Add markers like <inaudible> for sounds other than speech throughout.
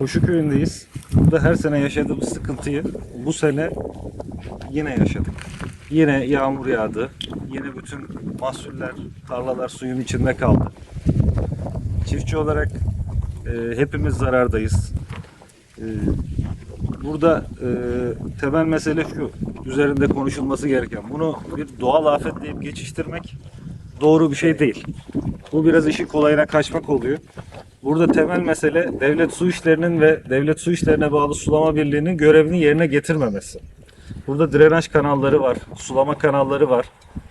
Koşu köyündeyiz. Burada her sene yaşadığımız sıkıntıyı bu sene yine yaşadık. Yine yağmur yağdı. Yine bütün mahsuller, tarlalar suyun içinde kaldı. Çiftçi olarak e, hepimiz zarardayız. E, burada e, temel mesele şu, üzerinde konuşulması gereken. Bunu bir doğal afet deyip geçiştirmek doğru bir şey değil. Bu biraz işi kolayına kaçmak oluyor. Burada temel mesele devlet su işlerinin ve devlet su işlerine bağlı sulama birliğinin görevini yerine getirmemesi. Burada drenaj kanalları var, sulama kanalları var.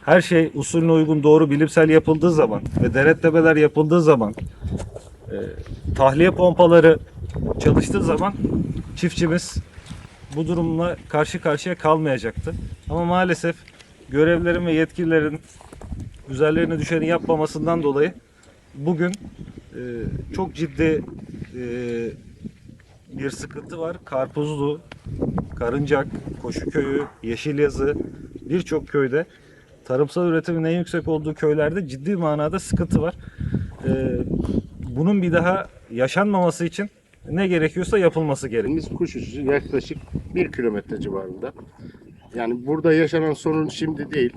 Her şey usulüne uygun doğru bilimsel yapıldığı zaman ve denetlemeler yapıldığı zaman e, tahliye pompaları çalıştığı zaman çiftçimiz bu durumla karşı karşıya kalmayacaktı. Ama maalesef görevlerin ve yetkililerin üzerlerine düşeni yapmamasından dolayı bugün e, çok ciddi e, bir sıkıntı var. Karpuzlu, Karıncak, Koşuköy'ü, Yeşilyazı birçok köyde tarımsal üretimin en yüksek olduğu köylerde ciddi manada sıkıntı var. E, bunun bir daha yaşanmaması için ne gerekiyorsa yapılması gerekiyor. Biz kuş uçuşu yaklaşık 1 kilometre civarında. Yani burada yaşanan sorun şimdi değil.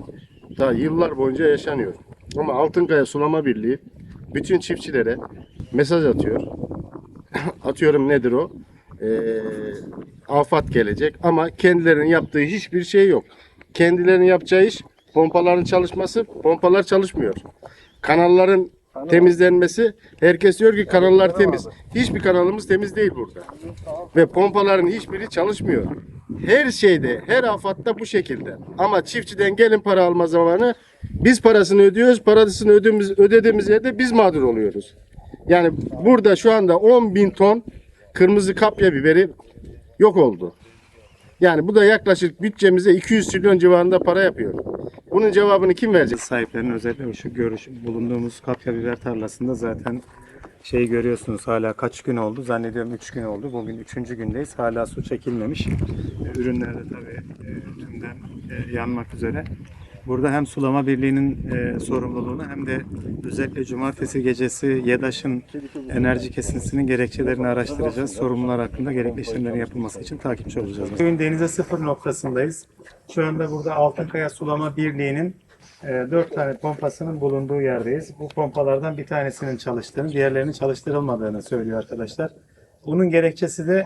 Daha yıllar boyunca yaşanıyor. Ama Altınkaya Sulama Birliği bütün çiftçilere mesaj atıyor. <coughs> Atıyorum nedir o? Ee, afat gelecek ama kendilerinin yaptığı hiçbir şey yok. Kendilerinin yapacağı iş pompaların çalışması, pompalar çalışmıyor. Kanalların temizlenmesi, herkes diyor ki kanallar temiz. Hiçbir kanalımız temiz değil burada. Ve pompaların hiçbiri çalışmıyor. Her şeyde, her afatta bu şekilde. Ama çiftçiden gelin para alma zamanı biz parasını ödüyoruz. Parasını ödediğimiz, ödediğimiz yerde biz mağdur oluyoruz. Yani burada şu anda 10 bin ton kırmızı kapya biberi yok oldu. Yani bu da yaklaşık bütçemize 200 trilyon civarında para yapıyor. Bunun cevabını kim verecek? sahiplerinin özellikle şu görüş bulunduğumuz kapya biber tarlasında zaten şey görüyorsunuz hala kaç gün oldu zannediyorum 3 gün oldu bugün 3. gündeyiz hala su çekilmemiş E, ürünler de tabii e, tümden e, yanmak üzere burada hem sulama birliğinin e, sorumluluğunu hem de özellikle cumartesi gecesi YEDAŞ'ın enerji kesintisinin gerekçelerini araştıracağız sorumlular hakkında gerekli işlemlerin yapılması için takipçi olacağız. Köyün denize sıfır noktasındayız şu anda burada Altınkaya Sulama Birliği'nin e, dört tane pompasının bulunduğu yerdeyiz. Bu pompalardan bir tanesinin çalıştığını, diğerlerinin çalıştırılmadığını söylüyor arkadaşlar. Bunun gerekçesi de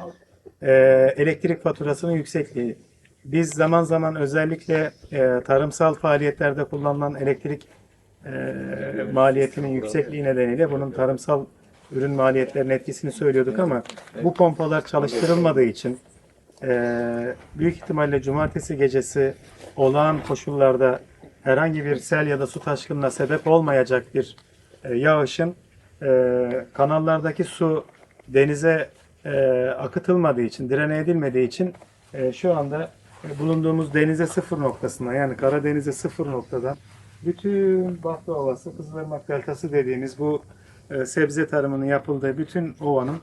e, elektrik faturasının yüksekliği. Biz zaman zaman özellikle e, tarımsal faaliyetlerde kullanılan elektrik e, maliyetinin yüksekliği nedeniyle bunun tarımsal ürün maliyetlerinin etkisini söylüyorduk ama bu pompalar çalıştırılmadığı için ee, büyük ihtimalle cumartesi gecesi olağan koşullarda herhangi bir sel ya da su taşkınına sebep olmayacak bir e, yağışın e, kanallardaki su denize e, akıtılmadığı için, direne edilmediği için e, şu anda bulunduğumuz denize sıfır noktasına yani Karadeniz'e sıfır noktadan bütün Bahçe Ovası, Kızılırmak Deltası dediğimiz bu e, sebze tarımının yapıldığı bütün ovanın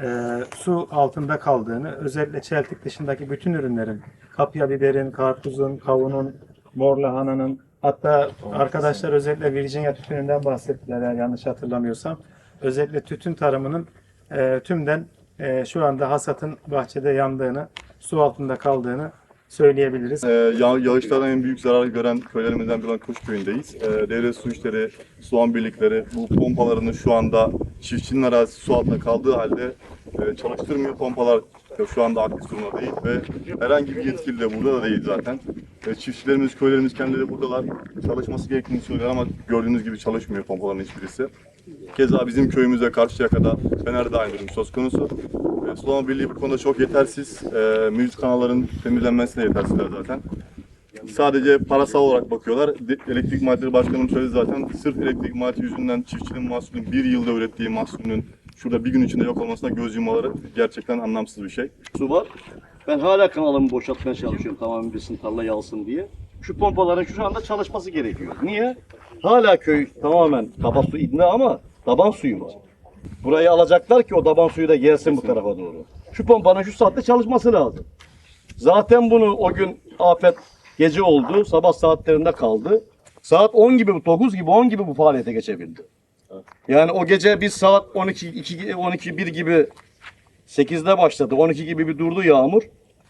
e, su altında kaldığını, özellikle çeltik dışındaki bütün ürünlerin, kapya biberin, karpuzun, kavunun, mor lahananın, hatta arkadaşlar özellikle Virginia tütününden bahsettiler eğer yanlış hatırlamıyorsam. Özellikle tütün tarımının e, tümden e, şu anda hasatın bahçede yandığını, su altında kaldığını söyleyebiliriz. Ee, yağ, yağışlardan en büyük zarar gören köylerimizden biri olan Kuş köyündeyiz. Ee, devlet su işleri, soğan birlikleri bu pompalarını şu anda çiftçinin arazisi su altında kaldığı halde e, çalıştırmıyor. Pompalar şu anda aktif durumda değil ve herhangi bir yetkili de burada da değil zaten. E, çiftçilerimiz, köylerimiz kendileri buradalar. Çalışması gerektiğini söylüyor ama gördüğünüz gibi çalışmıyor pompaların hiçbirisi. Keza bizim köyümüze Karşıyaka'da Fener'de aynı durum söz konusu. Sulama Birliği bu konuda çok yetersiz. E, mevcut kanalların temizlenmesine yetersizler zaten. Sadece parasal olarak bakıyorlar. Elektrik Maddeleri Başkanım söyledi zaten. Sırf elektrik maddesi yüzünden çiftçinin mahsulünün bir yılda ürettiği mahsulünün şurada bir gün içinde yok olmasına göz yummaları gerçekten anlamsız bir şey. su var. Ben hala kanalımı boşaltmaya çalışıyorum tamamen bitsin tarla yalsın diye. Şu pompaların şu anda çalışması gerekiyor. Niye? Hala köy tamamen kaba su idne ama taban suyu var. Burayı alacaklar ki o taban suyu da gelsin bu tarafa doğru. Şu pompanın şu saatte çalışması lazım. Zaten bunu o gün afet gece oldu. Sabah saatlerinde kaldı. Saat 10 gibi, 9 gibi, 10 gibi bu faaliyete geçebildi. Yani o gece biz saat 12, 2, 12, 1 gibi 8'de başladı. 12 gibi bir durdu yağmur.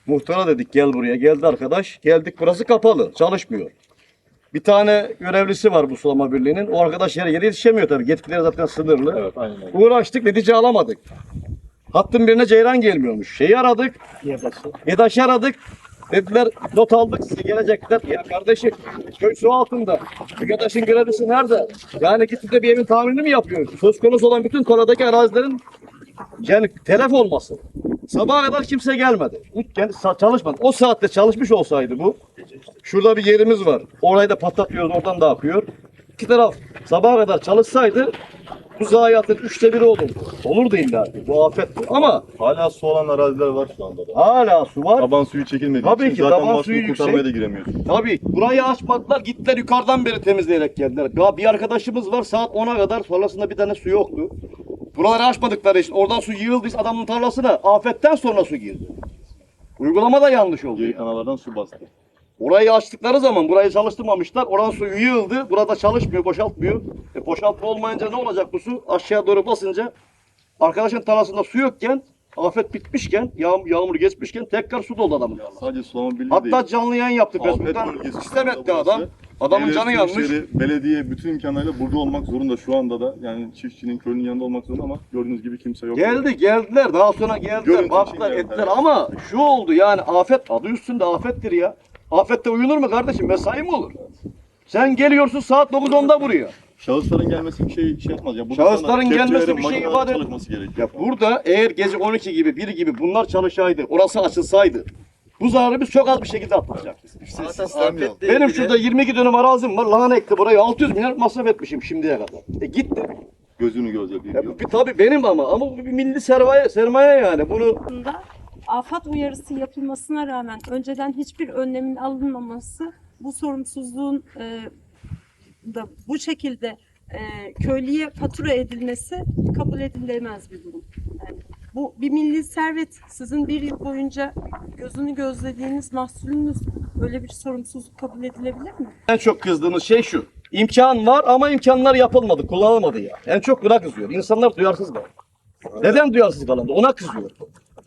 Muhtara dedik gel buraya. Geldi arkadaş. Geldik burası kapalı. Çalışmıyor. Bir tane görevlisi var bu sulama birliğinin. O arkadaş her yere yetişemiyor tabii. Yetkileri zaten sınırlı. Evet aynen öyle. Uğraştık netice alamadık. Hattın birine ceyran gelmiyormuş. Şeyi aradık. YEDAŞ'ı aradık. Dediler not aldık size gelecekler. Ya kardeşim köy su altında. YEDAŞ'ın görevlisi nerede? Yani gittik de bir evin tamirini mi yapıyor? Söz konusu olan bütün koladaki arazilerin yani telef olması. Sabaha kadar kimse gelmedi. Yani sa- çalışmadı. O saatte çalışmış olsaydı bu. Şurada bir yerimiz var. Orayı da patlatıyoruz oradan da akıyor. İki taraf sabaha kadar çalışsaydı bu zayiatın üçte biri olurdu. Olurdu illa. Bu afet bu. Ama Hala su olan araziler var şu anda da. hala su var. Taban suyu çekilmediği Tabii için ki, zaten taban başka suyu kurtarmaya yüksek. da giremiyorsun. Tabii burayı açmadılar gittiler yukarıdan beri temizleyerek geldiler. Ya bir arkadaşımız var saat 10'a kadar sonrasında bir tane su yoktu. Buraları açmadıkları için oradan su yığıldıysa adamın tarlasına afetten sonra su girdi. Uygulama da yanlış oldu. Geri kanallardan su bastı. Orayı açtıkları zaman burayı çalıştırmamışlar. Oran su yığıldı. Burada çalışmıyor, boşaltmıyor. E boşaltma olmayınca ne olacak bu su? Aşağı doğru basınca arkadaşın tarlasında su yokken afet bitmişken, yağmur, yağmur geçmişken tekrar su doldu adamın tarlasına. Sadece sulama birliği Hatta değil. canlı yayın yaptı Facebook'tan. Sistem etti adam. Adamın canı yanmış. Belediye bütün imkanlarıyla burada olmak zorunda şu anda da. Yani çiftçinin köylünün yanında olmak zorunda ama gördüğünüz gibi kimse yok. Geldi geldiler daha sonra geldiler Görüntü baktılar ettiler ama şu oldu yani afet adı üstünde afettir ya. Afette uyunur mu kardeşim mesai mi olur? Sen geliyorsun saat 9-10'da buraya. Şahısların gelmesi bir şey şey yapmaz. Ya, Şahısların gelmesi bir şey ifade- gerekiyor. Ya burada eğer gece 12 gibi 1 gibi bunlar çalışaydı orası açılsaydı bu zararı biz çok az bir şekilde atlatacaktık. Benim şurada 22 dönüm arazim var. Lahana ekti burayı 600 milyar masraf etmişim şimdiye kadar. E gitti. Gözünü gözle büyüyor. Ya, bu bir, tabii benim ama ama bu bir milli sermaye sermaye yani. Bunu afet uyarısı yapılmasına rağmen önceden hiçbir önlemin alınmaması bu sorumsuzluğun e, da bu şekilde e, köylüye fatura edilmesi kabul edilemez bir durum. Bu bir milli servet. Sizin bir yıl boyunca gözünü gözlediğiniz mahsulünüz böyle bir sorumsuzluk kabul edilebilir mi? en çok kızdığımız şey şu. İmkan var ama imkanlar yapılmadı, kullanılmadı ya. En çok buna kızıyor. İnsanlar duyarsız kaldı. Neden duyarsız kalındı? Ona kızıyor.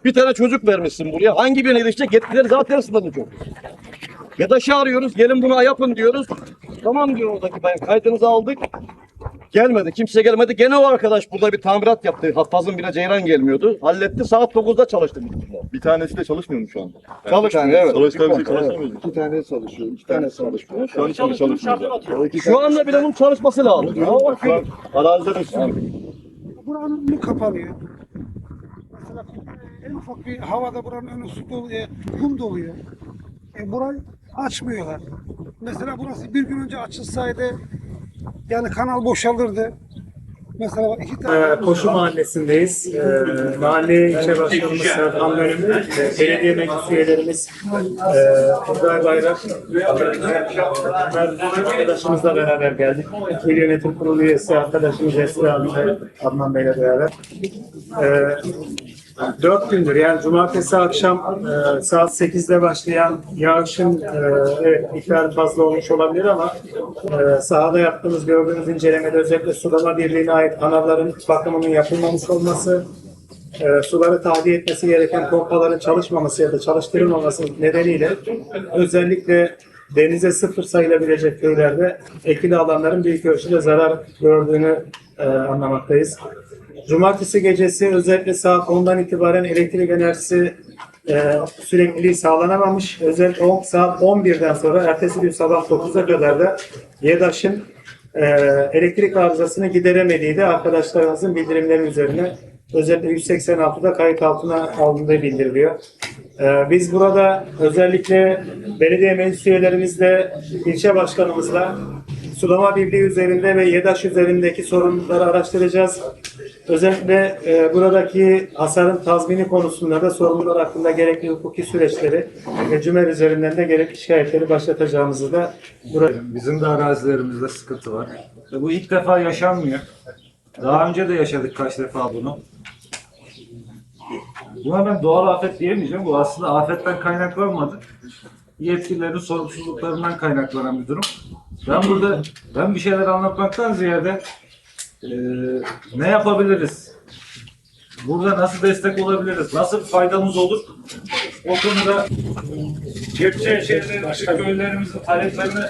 Bir tane çocuk vermişsin buraya. Hangi birine yetişecek? Yetkileri zaten sınırlı çok. Ya da arıyoruz. Gelin buna yapın diyoruz. Tamam diyor oradaki bayan. Kaydınızı aldık. Gelmedi. Kimse gelmedi. Gene o arkadaş burada bir tamirat yaptı. Haffaz'ın bile Ceyran gelmiyordu. Halletti. Saat 9'da çalıştı. Bir tanesi de çalışmıyor mu şu anda? Çalışmıyor evet. Çalışkan bir şey çalışamıyoruz. İki tane çalışıyor, iki tane çalışmıyor. Şu an için çalışmıyoruz. yani. Şu anda bile bunun çalışması lazım. Ama bakın. Arazide üstü. buranın kapanıyor. Mesela en ufak bir havada buranın önü su doluyor, kum doluyor. E, burayı açmıyorlar. Mesela burası bir gün önce açılsaydı yani kanal boşalırdı. Mesela iki tane Ee, Koşu Mahallesi'ndeyiz. Ee, mahalle ilçe başkanımız Serkan Bölüm, e, belediye meclis üyelerimiz e, Uzay Bayrak, e, arkadaşımızla beraber geldik. İl Yönetim Kurulu üyesi arkadaşımız Esra de Adnan Bey'le beraber. E, Dört gündür yani cumartesi akşam e, saat 8'de başlayan yağışın e, evet miktarı fazla olmuş olabilir ama e, sahada yaptığımız gördüğünüz incelemede özellikle sulama birliğine ait kanalların bakımının yapılmamış olması, e, suları tahliye etmesi gereken pompaların çalışmaması ya da çalıştırılmaması nedeniyle özellikle denize sıfır sayılabilecek köylerde ekili alanların büyük ölçüde zarar gördüğünü e, anlamaktayız. Cumartesi gecesi özellikle saat 10'dan itibaren elektrik enerjisi e, sürekliliği sağlanamamış. Özellikle 10, saat 11'den sonra ertesi gün sabah 9'a kadar da YEDAŞ'ın e, elektrik arızasını gideremediği de arkadaşlarımızın bildirimleri üzerine özellikle 186'da kayıt altına alındığı bildiriliyor. E, biz burada özellikle belediye meclis üyelerimizle, ilçe başkanımızla sulama birliği üzerinde ve YEDAŞ üzerindeki sorunları araştıracağız. Özellikle e, buradaki hasarın tazmini konusunda da sorunlar hakkında gerekli hukuki süreçleri ve cümer üzerinden de gerekli şikayetleri başlatacağımızı da burada Bizim de arazilerimizde sıkıntı var. Bu ilk defa yaşanmıyor. Daha önce de yaşadık kaç defa bunu. Buna ben doğal afet diyemeyeceğim. Bu aslında afetten kaynaklanmadı. Yetkililerin sorumsuzluklarından kaynaklanan bir durum. Ben burada ben bir şeyler anlatmaktan ziyade eee, ne yapabiliriz? Burada nasıl destek olabiliriz? Nasıl faydamız olur? O konuda Kepçe şehirleri, köylerimizin taleplerini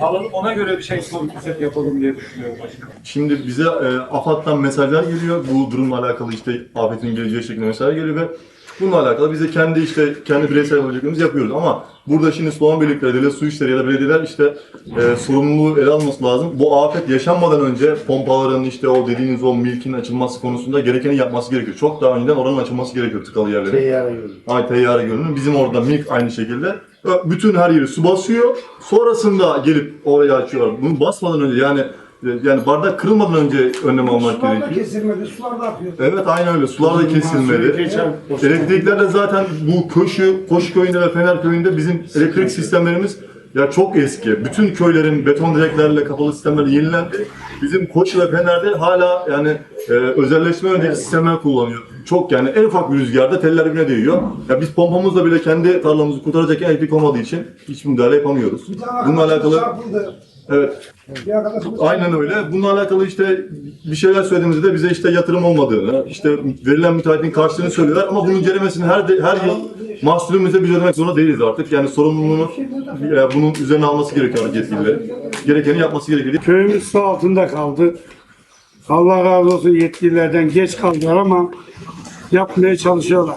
alalım. Ona göre bir şey sorumlusu yapalım diye düşünüyorum başkanım. Şimdi bize e, AFAD'dan mesajlar geliyor. Bu durumla alakalı işte afetin geleceği şeklinde mesajlar geliyor ve bununla alakalı biz de kendi işte kendi bireysel yapabileceklerimizi yapıyoruz. Ama burada şimdi sulama birlikleri, devlet su işleri ya da belediyeler işte e, sorumluluğu ele alması lazım. Bu afet yaşanmadan önce pompaların işte o dediğiniz o milkin açılması konusunda gerekeni yapması gerekiyor. Çok daha önceden oranın açılması gerekiyor tıkalı yerlerin. Teyyare yolu. Ay teyyare gölünün. Bizim orada milk aynı şekilde. Bütün her yeri su basıyor. Sonrasında gelip oraya açıyorlar. Bunu basmadan önce yani yani bardak kırılmadan önce önlem almak Sular da gerekiyor. kesilmedi, sular da akıyor. Evet aynen öyle. Sular da kesilmedi. Geçen Elektrikler de zaten bu Köşü, Koşu köyünde ve Fener köyünde bizim elektrik sistemlerimiz ya çok eski. Bütün köylerin beton direklerle kapalı sistemleri yenilendi. Bizim Koçu ve Fener'de hala yani e, özelleşme yönündeki sistemler kullanıyor. Çok yani en ufak bir rüzgarda teller birbirine değiyor. Ya biz pompamızla bile kendi tarlamızı kurtaracakken elektrik olmadığı için hiç müdahale yapamıyoruz. Bir tane Bununla alakalı çarpıldı. Evet Aynen öyle. Bununla alakalı işte bir şeyler söylediğimizde bize işte yatırım olmadığını, işte verilen müteahhitin karşılığını söylüyorlar ama bunun incelemesini her de, her yıl mahsulümüze biz ödemek zorunda değiliz artık. Yani sorumluluğunu bunun üzerine alması gerekiyor yetkilileri. Gerekeni yapması gerekiyor. Köyümüz su altında kaldı. Allah razı olsun yetkililerden geç kaldılar ama yapmaya çalışıyorlar.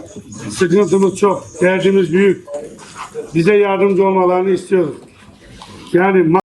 Sıkıntımız çok, derdimiz büyük. Bize yardımcı olmalarını istiyoruz. Yani